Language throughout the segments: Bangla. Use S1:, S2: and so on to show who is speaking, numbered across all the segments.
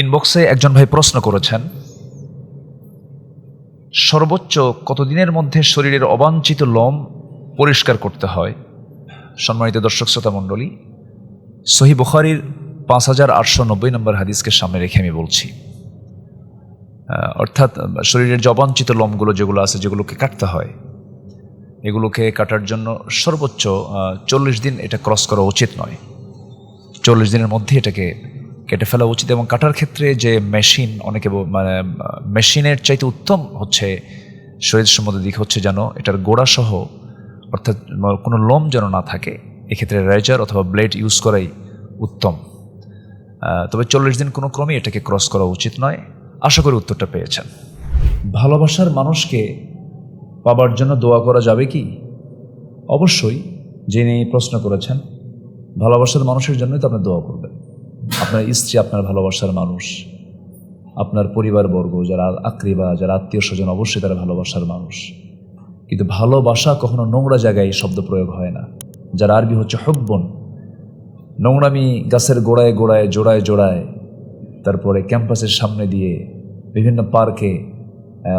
S1: ইনবক্সে একজন ভাই প্রশ্ন করেছেন, সর্বোচ্চ কতদিনের মধ্যে শরীরের অবাঞ্ছিত লোম পরিষ্কার করতে হয়? সম্মানিত দর্শক শ্রোতা মণ্ডলী, সহি বুখারির পাঁচ হাজার আটশো নব্বই নম্বর হাদিসকে সামনে রেখে আমি বলছি। অর্থাৎ, শরীরের যে অবাঞ্ছিত লোমগুলো যেগুলো আছে, যেগুলোকে কাটতে হয়, এগুলোকে কাটার জন্য সর্বোচ্চ চল্লিশ দিন এটা ক্রস করা উচিত নয়। চল্লিশ দিনের মধ্যে এটাকে কেটে ফেলা উচিত এবং কাটার ক্ষেত্রে যে মেশিন অনেকে মানে মেশিনের চাইতে উত্তম হচ্ছে শরীর সম্মত দিক হচ্ছে যেন এটার গোড়া সহ, অর্থাৎ কোনো লোম যেন না থাকে, এক্ষেত্রে রেজার অথবা ব্লেড ইউজ করাই উত্তম। তবে চল্লিশ দিন কোনো ক্রমে এটাকে ক্রস করা উচিত নয়। আশা করি উত্তরটা পেয়েছেন। ভালোবাসার মানুষকে পাবার জন্য দোয়া করা যাবে কি? অবশ্যই, যিনি প্রশ্ন করেছেন, ভালোবাসার মানুষের জন্যই তো আপনি দোয়া করবেন। আপনার স্ত্রী আপনার ভালোবাসার মানুষ, আপনার পরিবারবর্গ, যারা আত্মীবা যারা আত্মীয় স্বজন অবশ্যই তারা ভালোবাসার মানুষ। কিন্তু ভালোবাসা কখনো নোংরা জায়গায় শব্দ প্রয়োগ হয় না। যার আরবি হচ্ছে হব্বন নোংরামি গাছের গোড়ায় গোড়ায় জোড়ায় জোড়ায় তারপরে ক্যাম্পাসের সামনে দিয়ে বিভিন্ন পার্কে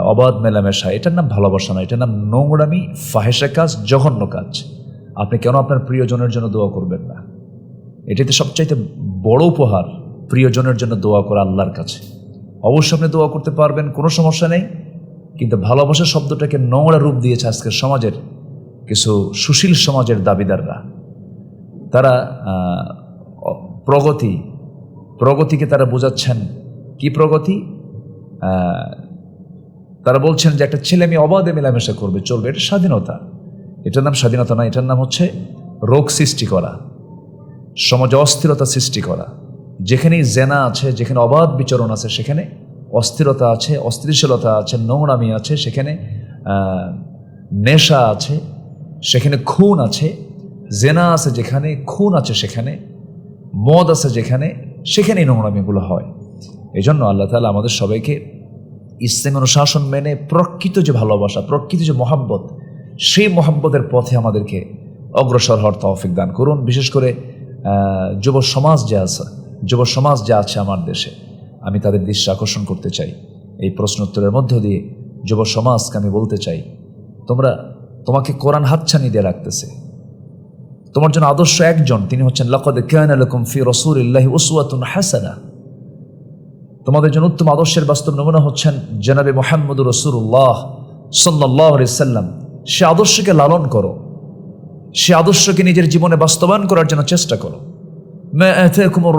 S1: অবাধ মেলামেশা, এটার নাম ভালোবাসা না, এটার নাম নোংরামি ফাহেসা কাজ, জঘন্য কাজ। আপনি কেন আপনার প্রিয়জনের জন্য দোয়া করবেন না? এটাতে সবচাইতে বড় উপহার প্রিয়জনের জন্য দোয়া করা আল্লাহর কাছে। অবশ্যই আপনি দোয়া করতে পারবেন, কোনো সমস্যা নেই। কিন্তু ভালোবাসা শব্দটাকে নোংরা রূপ দিয়েছে আজকের সমাজের কিছু সুশীল সমাজের দাবিদাররা। তারা প্রগতি, প্রগতিকে তারা বোঝাচ্ছেন। কি প্রগতি? তারা বলছেন যে একটা ছেলে মেয়ে অবাধে মেলামেশা করবে, চলবে, এটা স্বাধীনতা। এটার নাম স্বাধীনতা না, এটার নাম হচ্ছে রোগ সৃষ্টি করা। সমাজে অস্থিরতা সৃষ্টি করা। যেখানেই জেনা আছে, যেখানে অবাধ বিচরণ আছে, সেখানে অস্থিরতা আছে, অস্থিতিশীলতা আছে, নোংরামি আছে, সেখানে নেশা আছে, সেখানে খুন আছে, জেনা আছে যেখানে, খুন আছে সেখানে, মদ আছে যেখানে, সেখানেই নোংরামিগুলো হয়। এই জন্য আল্লাহ তালা আমাদের সবাইকে ইসলাম অনুশাসন মেনে প্রকৃত যে ভালোবাসা, প্রকৃত যে মহাব্বত, সেই মহাব্বতের পথে আমাদেরকে অগ্রসর হওয়ার তৌফিক দান করুন। বিশেষ করে যুব সমাজ যে আছে, যুব সমাজ যে আছে আমার দেশে, আমি তাদের দৃশ্য আকর্ষণ করতে চাই। এই প্রশ্ন উত্তরের মধ্য দিয়ে যুব সমাজকে আমি বলতে চাই, তোমরা, তোমাকে কোরআন হাতছানি দিয়ে রাখতেছে। তোমার জন্য আদর্শ একজন, তিনি হচ্ছেন, লকদ কান আলাকুম ফি উসওয়াতুন হাসানা। তোমাদের জন্য উত্তম আদর্শের বাস্তব নমুনা হচ্ছেন জনাবে মোহাম্মদ রসুল্লাহ সাল্লাহ সাল্লাম। সে আদর্শকে লালন করো। সে আদর্শকে নিজের জীবনে বাস্তবায়ন করার জন্য চেষ্টা করো।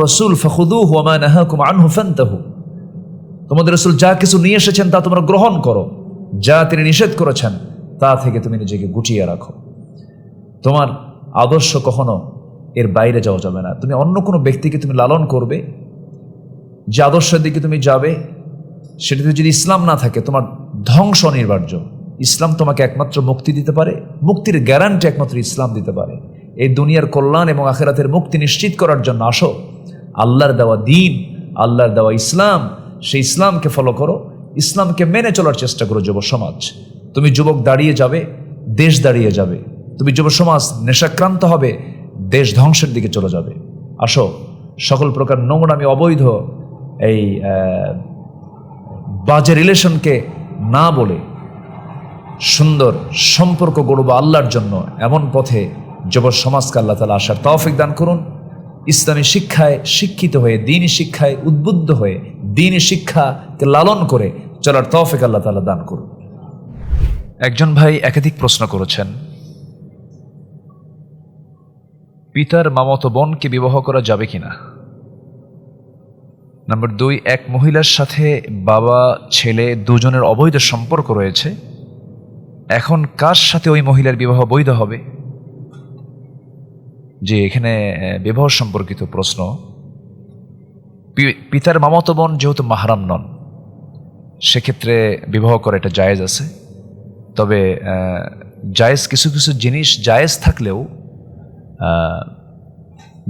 S1: রাসূল তোমাদের রসুল যা কিছু নিয়ে এসেছেন তা তোমরা গ্রহণ করো। যা তিনি নিষেধ করেছেন, তা থেকে তুমি নিজেকে গুটিয়ে রাখো। তোমার আদর্শ কখনো এর বাইরে যাওয়া যাবে না। তুমি অন্য কোনো ব্যক্তিকে তুমি লালন করবে, যে আদর্শের দিকে তুমি যাবে, সেটিতে যদি ইসলাম না থাকে, তোমার ধ্বংস অনিবার্য। ইসলাম তোমাকে একমাত্র মুক্তি দিতে পারে, মুক্তির গ্যারান্টি একমাত্র ইসলাম দিতে পারে। এই দুনিয়ার কল্যাণ এবং আখেরাতের মুক্তি নিশ্চিত করার জন্য আসো। আল্লাহর দেওয়া দিন, আল্লাহর দেওয়া ইসলাম, সেই ইসলামকে ফলো করো, ইসলামকে মেনে চলার চেষ্টা করো যুব সমাজ। তুমি যুবক দাঁড়িয়ে যাবে, দেশ দাঁড়িয়ে যাবে। তুমি যুব সমাজ নেশাক্রান্ত হবে, দেশ ধ্বংসের দিকে চলে যাবে। আসো, সকল প্রকার নোংরামি অবৈধ এই বাজে রিলেশনকে না বলে সুন্দর সম্পর্ক গড়ব আল্লাহর জন্য এমন পথে যুব সমাজকে আল্লাহ তালা আসার তৌফিক দান করুন। ইসলামী শিক্ষায় শিক্ষিত হয়ে, দিনী শিক্ষায় উদ্বুদ্ধ হয়ে, দিনী শিক্ষাকে লালন করে চলার তৌফিক আল্লাহ তালা দান করুন। একজন ভাই একাধিক প্রশ্ন করেছেন। পিতার মামতো বোনকে বিবাহ করা যাবে কিনা? নাম্বার দুই, এক মহিলার সাথে বাবা, ছেলে দুজনের অবৈধ সম্পর্ক রয়েছে। এখন কার সাথে ওই মহিলার বিবাহ বৈধ হবে? যে এখানে বিবাহ সম্পর্কিত প্রশ্ন। পিতার মামাতো বোন যেহেতু মাহারাম নন, সেক্ষেত্রে বিবাহ করা এটা জায়েজ আছে। তবে জায়েজ কিছু কিছু জিনিস জায়েজ থাকলেও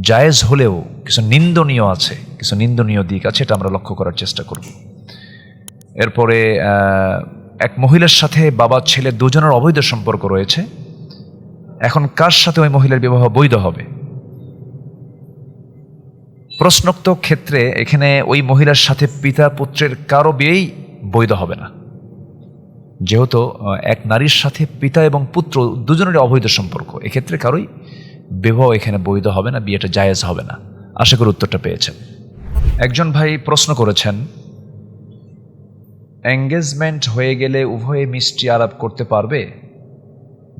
S1: জায়েজ হলেও কিছু নিন্দনীয় আছে, কিছু নিন্দনীয় দিক আছে, এটা আমরা লক্ষ্য করার চেষ্টা করব। এরপরে এক মহিলার সাথে বাবা, ছেলে দুজনের অবৈধ সম্পর্ক রয়েছে। এখন কার সাথে ওই মহিলার বিবাহ বৈধ হবে? প্রশ্নোক্ত ক্ষেত্রে এখানে ওই মহিলার সাথে পিতা পুত্রের কারও বিয়েই বৈধ হবে না। যেহেতু এক নারীর সাথে পিতা এবং পুত্র দুজনেরই অবৈধ সম্পর্ক, এক্ষেত্রে কারোই বিবাহ এখানে বৈধ হবে না, বিয়েটা জায়েজ হবে না। আশা করি উত্তরটা পেয়েছেন। একজন ভাই প্রশ্ন করেছেন এঙ্গেজমেন্ট হয়ে গেলে উভয়ে মিষ্টি আলাপ করতে পারবে?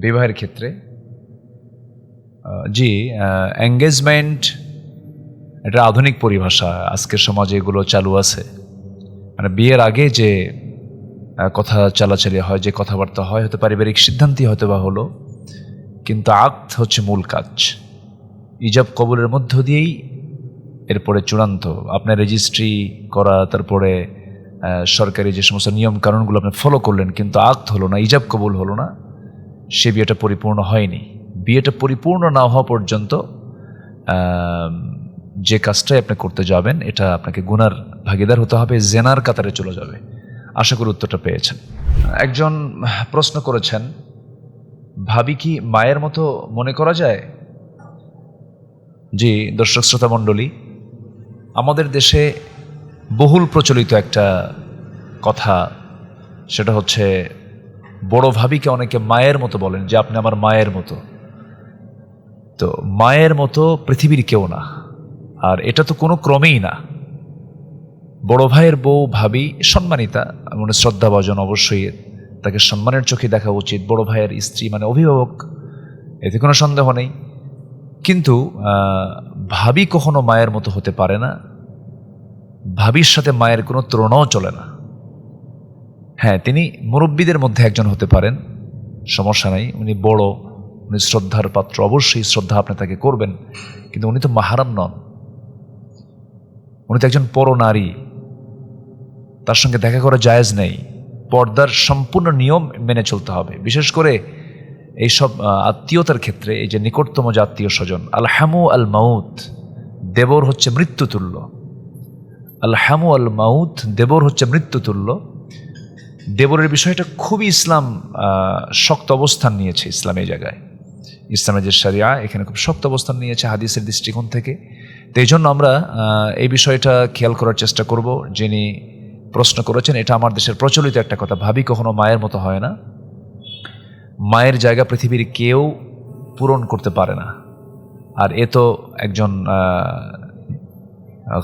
S1: বিবাহের ক্ষেত্রে? জি এঙ্গেজমেন্ট এটা আধুনিক পরিভাষা আজকের সমাজে এগুলো চালু আছে। মানে বিয়ের আগে যে কথা চালাচালি হয়, যে কথাবার্তা হয়, হয়তো পারিবারিক সিদ্ধান্তই হয়তো বা হলো, কিন্তু আক্ত হচ্ছে মূল কাজ। ইজাব কবরের মধ্য দিয়েই এরপরে চূড়ান্ত। আপনার রেজিস্ট্রি করা, তারপরে সরকারি যে সমস্ত নিয়ম কানুনগুলো আপনি ফলো করলেন, কিন্তু আক্ত হলো না, ইজাব কবুল হলো না, সে বিয়েটা পরিপূর্ণ হয়নি। বিয়েটা পরিপূর্ণ না হওয়া পর্যন্ত যে কাজটাই আপনি করতে যাবেন, এটা আপনাকে গুনার ভাগিদার হতে হবে, জেনার কাতারে চলে যাবে। আশা করি উত্তরটা পেয়েছেন। একজন প্রশ্ন করেছেন, ভাবি কি মায়ের মতো মনে করা যায়? জি, দর্শক শ্রোতা মণ্ডলী আমাদের দেশে বহুল প্রচলিত একটা কথা, সেটা হচ্ছে, বড় ভাবিকে অনেকে মায়ের মতো বলেন যে, আপনি আমার মায়ের মতো। তো মায়ের মতো পৃথিবীর কেউ না, আর এটা তো কোনো ক্রমেই না। বড় ভাইয়ের বউ, ভাবি, সম্মানিতা মানে শ্রদ্ধাভাজন অবশ্যই তাকে সম্মানের চোখে দেখা উচিত। বড় ভাইয়ের স্ত্রী মানে অভিভাবক, এতে কোনো সন্দেহ নেই। কিন্তু ভাবি কখনো মায়ের মতো হতে পারে না। ভাবির সাথে মায়ের কোনো তুলনাও চলে না। হ্যাঁ তিনি মুরব্বীদের মধ্যে একজন হতে পারেন সমস্যা নাই উনি বড় উনি শ্রদ্ধার পাত্র অবশ্যই শ্রদ্ধা আপনি তাকে করবেন কিন্তু উনি তো মাহারাম নন। উনি তো একজন পর নারী তার সঙ্গে দেখা করা জায়েজ নেই পর্দার সম্পূর্ণ নিয়ম মেনে চলতে হবে। বিশেষ করে এইসব আহ, আত্মীয়তার ক্ষেত্রে এই যে নিকটতম যে আত্মীয় স্বজন আল হ্যামু আল মাউত দেবর হচ্ছে মৃত্যুতুল্য। আল হ্যামু আল মাউত দেবর হচ্ছে মৃত্যুতুল্য। দেবরের বিষয়টা খুবই ইসলাম শক্ত অবস্থান নিয়েছে ইসলাম এই জায়গায়। ইসলামের যে সারিয়া এখানে খুব শক্ত অবস্থান নিয়েছে হাদিসের দৃষ্টিকোণ থেকে। তো এই জন্য আমরা এই বিষয়টা খেয়াল করার চেষ্টা করব। যিনি প্রশ্ন করেছেন, এটা আমার দেশের প্রচলিত একটা কথা, ভাবি কখনো মায়ের মতো হয় না। মায়ের জায়গা পৃথিবীর কেউ পূরণ করতে পারে না। আর এ তো একজন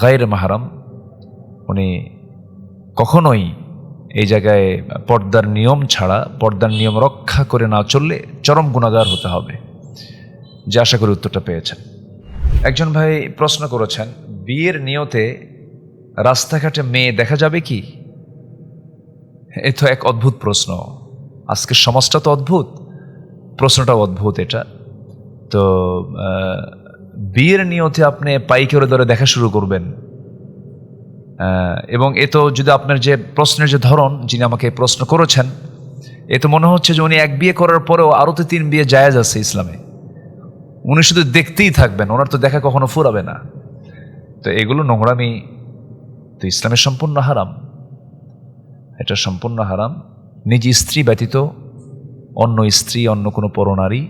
S1: গায়ের মাহারাম। উনি কখনোই এই জায়গায় পর্দার নিয়ম ছাড়া, পর্দার নিয়ম রক্ষা করে না চললে চরম গুণাগার হতে হবে। যে আশা করি উত্তরটা পেয়েছেন। একজন ভাই প্রশ্ন করেছেন, বিয়ের নিয়তে রাস্তাঘাটে মেয়ে দেখা যাবে কি? এ তো এক অদ্ভুত প্রশ্ন। আজকের সমাজটা তো অদ্ভুত। প্রশ্নটাও অদ্ভুত এটা। তো বিয়ের নিয়তে আপনি পাইকারি দরে দেখা শুরু করবেন। এবং এ তো যদি আপনার যে প্রশ্নের যে ধরন যিনি আমাকে প্রশ্ন করেছেন, এ তো মনে হচ্ছে যে উনি এক বিয়ে করার পরেও আরও তো তিন বিয়ে জায়েজ আছে ইসলামে। উনি শুধু দেখতেই থাকবেন, ওনার তো দেখা কখনো ফুরাবে না। তো এগুলো নোংরামি তো ইসলামের সম্পূর্ণ হারাম। এটা সম্পূর্ণ হারাম। নিজ স্ত্রী ব্যতীত অন্য স্ত্রী, অন্য কোনো পরনারী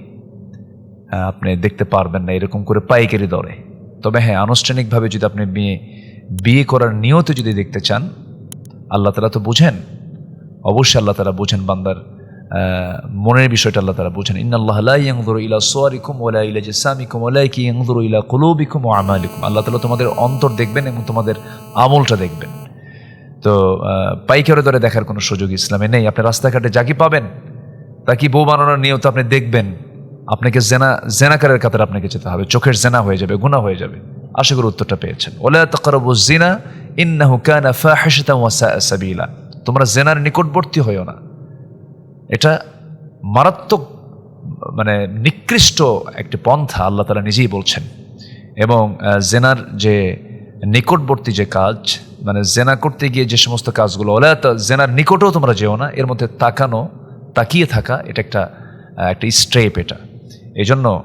S1: আপনি দেখতে পারবেন না এরকম করে পাইকারি দরে। তবে হ্যাঁ আনুষ্ঠানিকভাবে যদি আপনি বিয়ে বিয়ে করার নিয়তে যদি দেখতে চান, আল্লাহ তালা তো বুঝেন। অবশ্যই আল্লাহ তালা বুঝেন বান্দার মনের বিষয়টা আল্লাহ তালা বুঝেন। ইয়ানজুরু ইলা ইলা ইয়ানজুরু ইলা কুলুবিকুম আল্লাহ তালা তোমাদের অন্তর দেখবেন এবং তোমাদের আমলটা দেখবেন। তো পাইকারি দরে দেখার কোনো সুযোগ ইসলামে নেই। আপনি রাস্তাঘাটে যাকে পাবেন, তা কি বউ বানানোর নিয়ত আপনি দেখবেন। আপনাকে জেনা, জেনাকারের কাতারে আপনাকে যেতে হবে। চোখের জেনা হয়ে যাবে গুণা হয়ে যাবে। আশা করি উত্তরটা পেয়েছেন। ওলা তাকারবু জিনা ইন্নাহু কানা ফাহিশাতান ওয়া সাআ সাবিলা। তোমরা জেনার নিকটবর্তী হইও না। এটা মারাত্মক মানে নিকৃষ্ট একটি পন্থা আল্লাহ তালা নিজেই বলছেন। এবং জেনার যে নিকটবর্তী যে কাজ মানে জেনা করতে গিয়ে যে সমস্ত কাজগুলো তা, জেনার নিকটেও তোমরা যেও না, এর মধ্যে তাকানো, তাকিয়ে থাকা, এটা একটা একটা স্ট্রেপ এটা। এই জন্য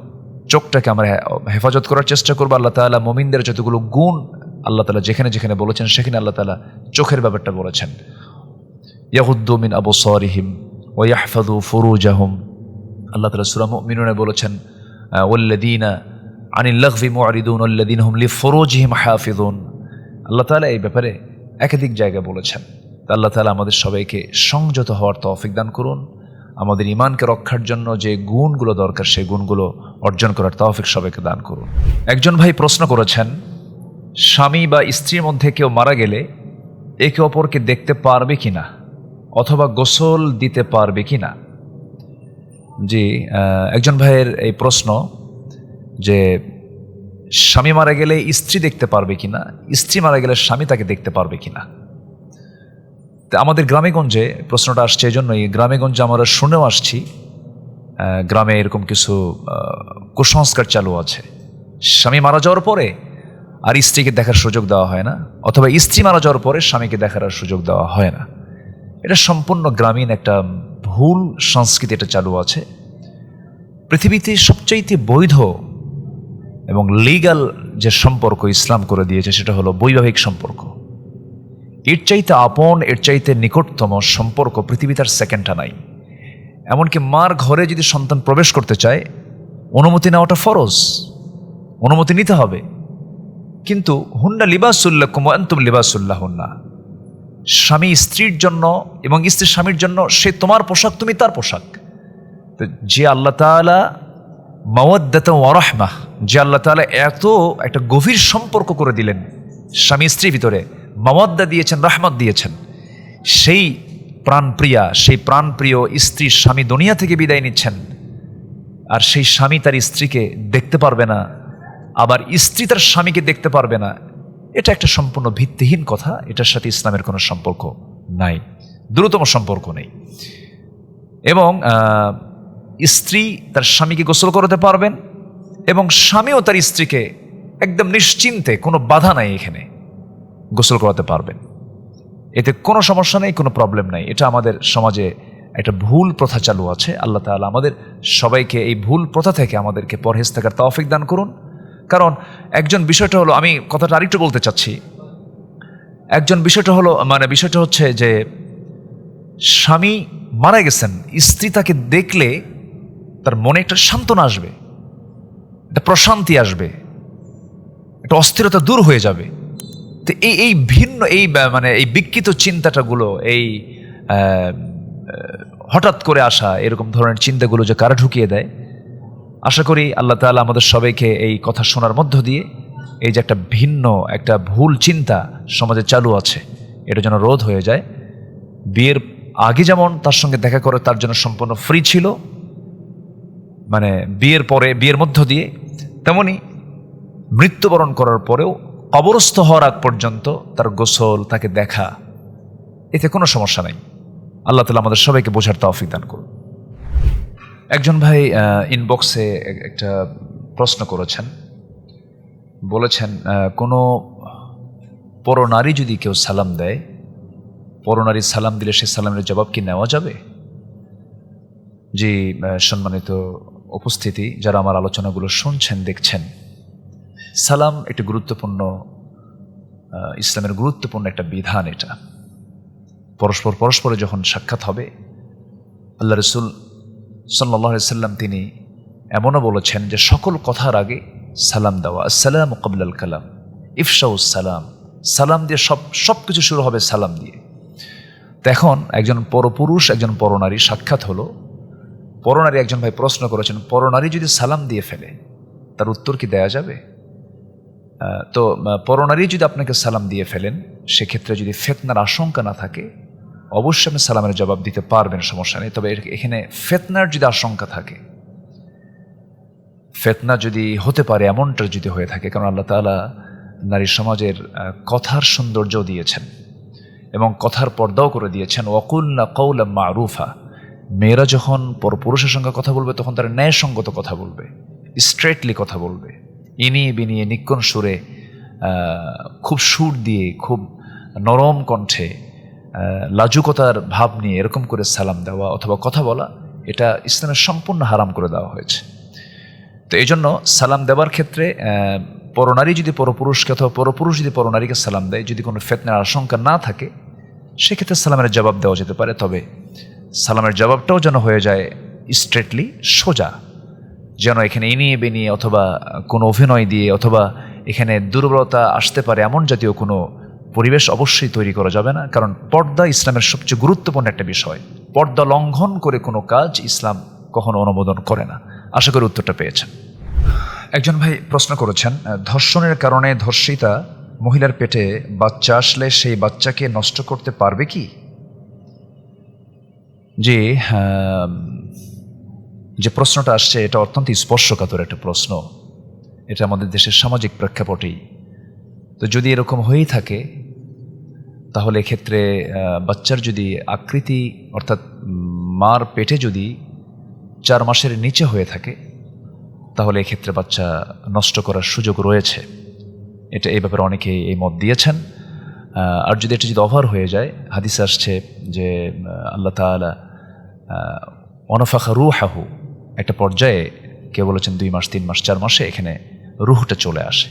S1: চোখটাকে আমরা হেফাজত করার চেষ্টা করব। আল্লাহ তালা মোমিনদের যতগুলো গুণ আল্লাহ তালা যেখানে যেখানে বলেছেন, সেখানে আল্লাহ তালা চোখের ব্যাপারটা বলেছেন। ইয়াহুদ্দু মিন আবু সরিহিম ও ইয়াহফাদু ফুরুজাহুম। আল্লাহ তালা সুরা মিনুনে বলেছেন ওল্লাদিনা আনিল্লাহভি মুআরিদুন আল্লাদিন হুমলি ফরোজহিম হাফিদুন আল্লাহ তাআলা এই ব্যাপারে একাধিক জায়গায় বলেছেন। তা আল্লাহ তাআলা আমাদের সবাইকে সংযত হওয়ার তৌফিক দান করুন। আমাদের ইমানকে রক্ষার জন্য যে গুণগুলো দরকার, সেই গুণগুলো অর্জন করার তৌফিক সবাইকে দান করুন। একজন ভাই প্রশ্ন করেছেন স্বামী বা স্ত্রীর মধ্যে কেউ মারা গেলে একে অপরকে দেখতে পারবে কিনা অথবা গোসল দিতে পারবে কিনা? জি আহ, একজন ভাইয়ের এই প্রশ্ন যে স্বামী মারা গেলে স্ত্রী দেখতে পারবে কিনা স্ত্রী মারা গেলে স্বামী তাকে দেখতে পারবে কিনা? তা আমাদের গ্রামেগঞ্জে প্রশ্নটা আসছে এই জন্যই গ্রামেগঞ্জে আমরা শুনেও আসছি গ্রামে এরকম কিছু কুসংস্কার চালু আছে। স্বামী মারা যাওয়ার পরে আর স্ত্রীকে দেখার সুযোগ দেওয়া হয় না, অথবা স্ত্রী মারা যাওয়ার পরে স্বামীকে দেখার আর সুযোগ দেওয়া হয় না। এটা সম্পূর্ণ গ্রামীণ একটা ভুল সংস্কৃতি, এটা চালু আছে। পৃথিবীতে সবচাইতে বৈধ এবং লিগাল যে সম্পর্ক ইসলাম করে দিয়েছে, সেটা হলো বৈবাহিক সম্পর্ক। এর চাইতে আপন, এর চাইতে নিকটতম সম্পর্ক পৃথিবীতে আর সেকেন্ডটা নাই। এমনকি মার ঘরে যদি সন্তান প্রবেশ করতে চায়, অনুমতি নেওয়াটা ফরজ। অনুমতি নিতে হবে। কিন্তু, হুন্না লিবাসুল্লাহ কুমান্তুম লিবাসুল্লাহ হুন্না স্বামী স্ত্রীর জন্য এবং স্ত্রী স্বামীর জন্য সে তোমার পোশাক, তুমি তার পোশাক। তো যে আল্লাহ তাআলা মাওয়াদ্দাত ওয়ারাহমাহ যে আল্লাহ তাআলা এত একটা গভীর সম্পর্ক করে দিলেন স্বামী স্ত্রীর ভিতরে, মাওয়াদ্দা দিয়েছেন, রাহমত দিয়েছেন, সেই প্রাণপ্রিয়া, সেই প্রাণপ্রিয় স্ত্রী স্বামী দুনিয়া থেকে বিদায় নিচ্ছেন। আর সেই স্বামী তার স্ত্রীকে দেখতে পারবে না, আবার স্ত্রী তার স্বামীকে দেখতে পারবে না। এটা একটা সম্পূর্ণ ভিত্তিহীন কথা, এটার সাথে ইসলামের কোনো সম্পর্ক নাই, দ্রুততম সম্পর্ক নেই। এবং স্ত্রী তার স্বামীকে গোসল করাতে পারবেন এবং স্বামীও তার স্ত্রীকে একদম নিশ্চিন্তে কোনো বাধা নাই এখানে গোসল করাতে পারবেন। এতে কোনো সমস্যা নেই, কোনো প্রবলেম নাই। এটা আমাদের সমাজে একটা ভুল প্রথা চালু আছে। আল্লাহ তাআলা আমাদের সবাইকে এই ভুল প্রথা থেকে আমাদেরকে পরহেজ থাকার তৌফিক দান করুন। কারণ একজন বিষয়টা হলো, আমি কথাটা আরেকটু বলতে চাচ্ছি। একজন বিষয়টা হলো মানে বিষয়টা হচ্ছে যে, স্বামী মারা গেছেন, স্ত্রী তাকে দেখলে তার মনে একটা সান্ত্বনা আসবে, একটা প্রশান্তি আসবে, একটা অস্থিরতা দূর হয়ে যাবে। তো এই এই ভিন্ন, এই মানে এই বিকৃত চিন্তাটাগুলো, এই হঠাৎ করে আসা, এরকম ধরনের চিন্তাগুলো যে কারা ঢুকিয়ে দেয়? আশা করি আল্লাহ তাআলা আমাদের সবাইকে এই কথা শোনার মধ্য দিয়ে এই যে একটা ভিন্ন, একটা ভুল চিন্তা সমাজে চালু আছে, এটা যেন রোধ হয়ে যায়। বিয়ের আগে যেমন তার সঙ্গে দেখা করে তার জন্য সম্পূর্ণ ফ্রি ছিল মানে বিয়ের পরে, বিয়ের মধ্য দিয়ে, তেমনি মৃত্যুবরণ করার পরেও কবরস্থ হওয়ার আগ পর্যন্ত তার গোসল, তাকে দেখা, এতে কোনো সমস্যা নাই। আল্লাহ তালা আমাদের সবাইকে বোঝার তৌফিক দান করুন। একজন ভাই ইনবক্সে একটা প্রশ্ন করেছেন। বলেছেন কোনো পরনারী যদি কেউ সালাম দেয় পরনারী সালাম দিলে সে সালামের জবাব কি নেওয়া যাবে? জি সম্মানিত উপস্থিতি, যারা আমার আলোচনাগুলো শুনছেন, দেখছেন সালাম একটি গুরুত্বপূর্ণ ইসলামের গুরুত্বপূর্ণ একটা বিধান এটা। পরস্পর পরস্পরে যখন সাক্ষাৎ হবে, আল্লাহ রসুল সাল্লাহ সাল্লাম তিনি এমনও বলেছেন যে সকল কথার আগে সালাম দেওয়া, আসসালাম কবলাল কালাম ইফশাউস সালাম সালাম দিয়ে সব সব কিছু শুরু হবে সালাম দিয়ে। তো এখন একজন পরপুরুষ, একজন পরনারী সাক্ষাৎ হলো। পরনারী একজন ভাই প্রশ্ন করেছেন, পরনারী যদি সালাম দিয়ে ফেলে, তার উত্তর কি দেয়া যাবে? তো পরনারী যদি আপনাকে সালাম দিয়ে ফেলেন, সেক্ষেত্রে যদি ফেতনার আশঙ্কা না থাকে, অবশ্যই আপনি সালামের জবাব দিতে পারবেন, সমস্যা নেই। তবে এখানে ফেতনার যদি আশঙ্কা থাকে, ফেতনা যদি হতে পারে, এমনটা যদি হয়ে থাকে, কারণ আল্লাহ তাআলা নারী সমাজের কথার সৌন্দর্য দিয়েছেন এবং কথার পর্দাও করে দিয়েছেন। ওয়াকুল্লা কৌলা মারুফা। মেয়েরা যখন পরপুরুষের সঙ্গে কথা বলবে, তখন তারা ন্যায়সঙ্গত কথা বলবে স্ট্রেটলি কথা বলবে। ইনিয়ে বিনিয়ে নিক্ষণ সুরে খুব সুর দিয়ে, খুব নরম কণ্ঠে লাজুকতার ভাব নিয়ে এরকম করে সালাম দেওয়া অথবা কথা বলা, এটা ইসলামের সম্পূর্ণ হারাম করে দেওয়া হয়েছে। তো এই জন্য সালাম দেওয়ার ক্ষেত্রে পরনারী যদি পরপুরুষকে অথবা পরপুরুষ যদি পরনারীকে সালাম দেয়, যদি কোনো ফেতনার আশঙ্কা না থাকে, সেক্ষেত্রে সালামের জবাব দেওয়া যেতে পারে। তবে সালামের জবাবটাও যেন হয়ে যায় স্ট্রেটলি সোজা। যেন এখানে এনিয়ে বেনিয়ে অথবা কোনো অভিনয় দিয়ে অথবা এখানে দুর্বলতা আসতে পারে, এমন জাতীয় কোনো পরিবেশ অবশ্যই তৈরি করা যাবে না। কারণ পর্দা ইসলামের সবচেয়ে গুরুত্বপূর্ণ একটা বিষয়। পর্দা লঙ্ঘন করে কোনো কাজ ইসলাম কখনো অনুমোদন করে না। আশা করি উত্তরটা পেয়েছেন। একজন ভাই প্রশ্ন করেছেন ধর্ষণের কারণে ধর্ষিতা মহিলার পেটে বাচ্চা আসলে সেই বাচ্চাকে নষ্ট করতে পারবে কি? জি যে প্রশ্নটা আসছে এটা অত্যন্ত স্পর্শকাতর একটা প্রশ্ন। এটা আমাদের দেশের সামাজিক প্রেক্ষাপটেই। তো যদি এরকম হয়েই থাকে তাহলে এক্ষেত্রে আহ, বাচ্চার যদি আকৃতি অর্থাৎ মার পেটে যদি চার মাসের নিচে হয়ে থাকে তাহলে এক্ষেত্রে বাচ্চা নষ্ট করার সুযোগ রয়েছে। এটা এই ব্যাপারে অনেকেই এই মত দিয়েছেন। আর যদি এটা যদি অভার হয়ে যায় হাদিস আসছে যে আল্লাহ তালা অনফাখা রুহাহু একটা পর্যায়ে কেউ বলেছেন দুই মাস, তিন মাস, চার মাসে এখানে রুহটা চলে আসে।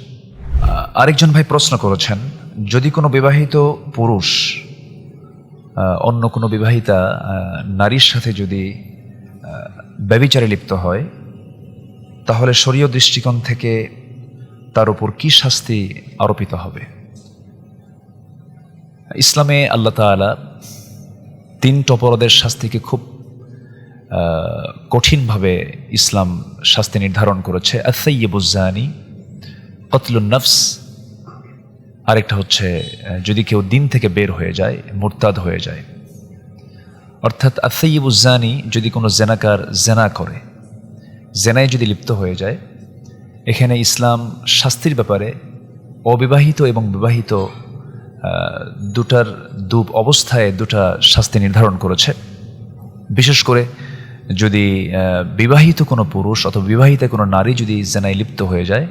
S1: আরেকজন ভাই প্রশ্ন করেছেন, যদি কোনো বিবাহিত পুরুষ অন্য কোনো বিবাহিতা নারীর সাথে যদি ব্যবিচারে লিপ্ত হয়, তাহলে শরীয় দৃষ্টিকোণ থেকে তার উপর কি শাস্তি আরোপিত হবে? ইসলামে আল্লাহ তাআলা তিন অপরাধের শাস্তিকে খুব কঠিনভাবে ইসলাম শাস্তি নির্ধারণ করেছে। আসাইয়বুজানি কতলুন নফস, আরেকটা হচ্ছে যদি কেউ দিন থেকে বের হয়ে যায়, মুরতাদ হয়ে যায়। অর্থাৎ আসাইয়বুজানি যদি কোনো জেনাকার জেনা করে, জেনায় যদি লিপ্ত হয়ে যায়, এখানে ইসলাম শাস্তির ব্যাপারে অবিবাহিত এবং বিবাহিত দুটার দু অবস্থায় দুটা শাস্তি নির্ধারণ করেছে। বিশেষ করে যদি বিবাহিত কোনো পুরুষ অথবা বিবাহিত কোনো নারী যদি জেনায় লিপ্ত হয়ে যায়,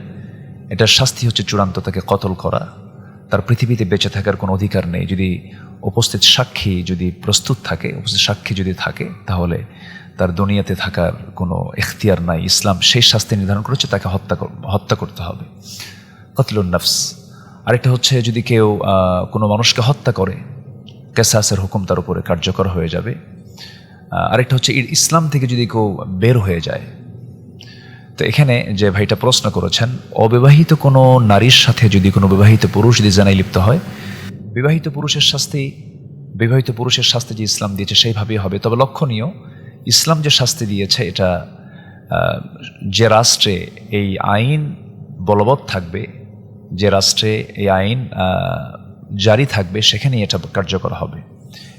S1: এটার শাস্তি হচ্ছে চূড়ান্ত তাকে কতল করা। তার পৃথিবীতে বেঁচে থাকার কোনো অধিকার নেই। যদি উপস্থিত সাক্ষী যদি প্রস্তুত থাকে, উপস্থিত সাক্ষী যদি থাকে, তাহলে তার দুনিয়াতে থাকার কোনো এখতিয়ার নাই। ইসলাম সেই শাস্তি নির্ধারণ করেছে, তাকে হত্যা হত্যা করতে হবে। কতলুন নফস। আরেকটা হচ্ছে, যদি কেউ কোনো মানুষকে হত্যা করে, কেসাসের হুকুম তার উপরে কার্যকর হয়ে যাবে। আরেকটা হচ্ছে ইসলাম থেকে যদি কেউ বের হয়ে যায়, তো এখানে যে ভাইটা প্রশ্ন করেছেন, অবিবাহিত কোনো নারীর সাথে যদি কোনো বিবাহিত পুরুষ যদি জানাই লিপ্ত হয়, বিবাহিত পুরুষের শাস্তি, বিবাহিত পুরুষের শাস্তি যে ইসলাম দিয়েছে সেইভাবেই হবে। তবে লক্ষণীয়, ইসলাম যে শাস্তি দিয়েছে, এটা যে রাষ্ট্রে এই আইন বলবৎ থাকবে, যে রাষ্ট্রে এই আইন জারি থাকবে, সেখানেই এটা কার্যকর হবে।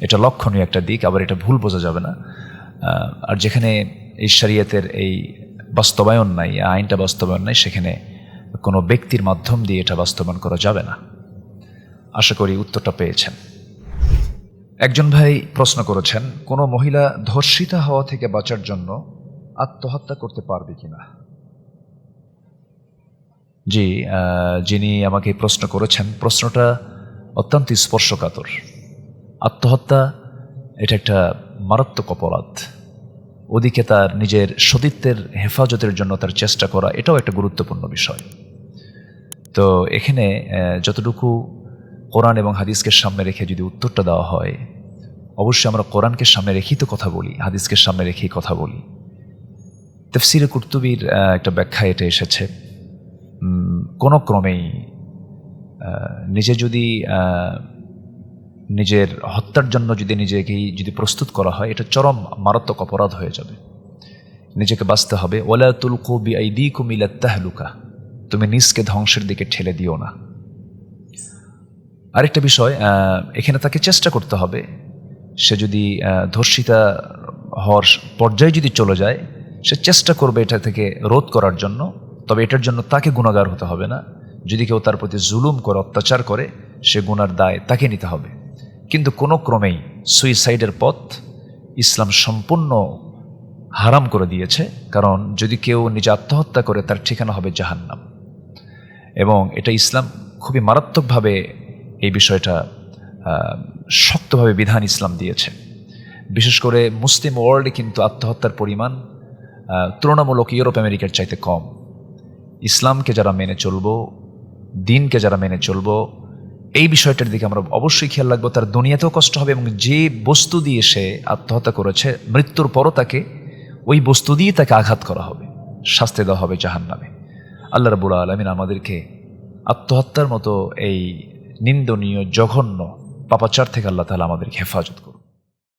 S1: এটা লক্ষণীয় একটা দিক, আবার এটা ভুল বোঝা যাবে না। আর যেখানে এই শরিয়তের এই বাস্তবায়ন নাই আইনটা বাস্তবায়ন নাই, সেখানে কোনো ব্যক্তির মাধ্যম দিয়ে এটা বাস্তবায়ন করা যাবে না। আশা করি উত্তরটা পেয়েছেন। একজন ভাই প্রশ্ন করেছেন, কোনো মহিলা ধর্ষিতা হওয়া থেকে বাঁচার জন্য আত্মহত্যা করতে পারবে কিনা? জি যিনি আমাকে প্রশ্ন করেছেন, প্রশ্নটা অত্যন্ত স্পর্শকাতর। আত্মহত্যা, এটা একটা মারাত্মক অপরাধ। ওদিকে তার নিজের সতীত্বের হেফাজতের জন্য তার চেষ্টা করা, এটাও একটা গুরুত্বপূর্ণ বিষয়। তো এখানে যতটুকু কোরআন এবং হাদিসকে সামনে রেখে যদি উত্তরটা দেওয়া হয়, অবশ্যই আমরা কোরআনকে সামনে রেখেই তো কথা বলি, হাদিসকে সামনে রেখেই কথা বলি। তফসিরে কুর্তুবির একটা ব্যাখ্যা এটা এসেছে। কোনো ক্রমেই নিজে যদি নিজের হত্যার জন্য যদি নিজেকেই যদি প্রস্তুত করা হয়, এটা চরম মারাত্মক অপরাধ হয়ে যাবে। নিজেকে বাঁচতে হবে। ওলা আই দি কুমিলা তাহলুকা। তুমি নিজকে ধ্বংসের দিকে ঠেলে দিও না। আরেকটা বিষয় এখানে তাকে চেষ্টা করতে হবে। সে যদি ধর্ষিতা হওয়ার পর্যায়ে যদি চলে যায়, সে চেষ্টা করবে এটা থেকে রোধ করার জন্য। তবে এটার জন্য তাকে গুণাগার হতে হবে না। যদি কেউ তার প্রতি জুলুম করে, অত্যাচার করে, সে গুনার দায় তাকে নিতে হবে। কিন্তু কোনো ক্রমেই সুইসাইডের পথ ইসলাম সম্পূর্ণ হারাম করে দিয়েছে, কারণ যদি কেউ নিজে আত্মহত্যা করে তার ঠিকানা হবে জাহান্নাম। এবং এটা ইসলাম খুবই মারাত্মকভাবে এই বিষয়টা শক্তভাবে বিধান ইসলাম দিয়েছে। বিশেষ করে মুসলিম ওয়ার্ল্ডে কিন্তু আত্মহত্যার পরিমাণ তুলনামূলক ইউরোপ আমেরিকার চাইতে কম। ইসলামকে যারা মেনে চলব, দিনকে যারা মেনে চলবো এই বিষয়টার দিকে আমরা অবশ্যই খেয়াল রাখব। তার দুনিয়াতেও কষ্ট হবে এবং যে বস্তু দিয়ে সে আত্মহত্যা করেছে, মৃত্যুর পরও তাকে ওই বস্তু দিয়ে তাকে আঘাত করা হবে, শাস্তি দেওয়া হবে জাহান নামে আল্লাহ রবুল আলমিন আমাদেরকে আত্মহত্যার মতো এই নিন্দনীয়, জঘন্য পাপাচার থেকে আল্লাহ তালা আমাদেরকে হেফাজত করুন।